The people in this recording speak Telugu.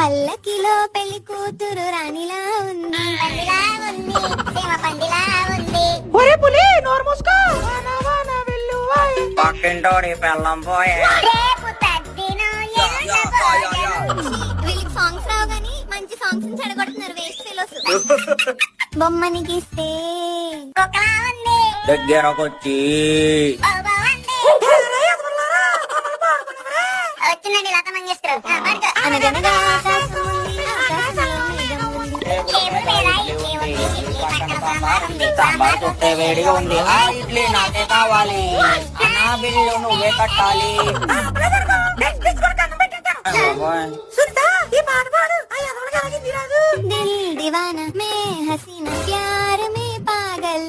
పల్లకిలో పెళ్ళి కూతురు రాణిలా ఉంది. పందిలా ఉంది సేమ పందిలా ఉంది. ఒరే పులి నోరు మూసుకో. పక్కింటోడి పెళ్ళం పోయే. రేపు తద్దినం. వీళ్ళకి సాంగ్స్ రావు గానీ మంచి సాంగ్స్ చెడగొడుతున్నారు వేస్ట్ ఫీలోస్ బొమ్మని గీస్తే కుక్కలా ఉంది. దగ్గరకొచ్చి. వచ్చిందండి లత మంగేశ్వరం సాంబార్ చూస్తే వేడిగా ఉంది. ఆ ఇడ్లీ నాకే కావాలి. నా బిల్లు నువ్వే కట్టాలి. దిల్ దివానా మే హసీనా ప్యార్ మే పాగల్.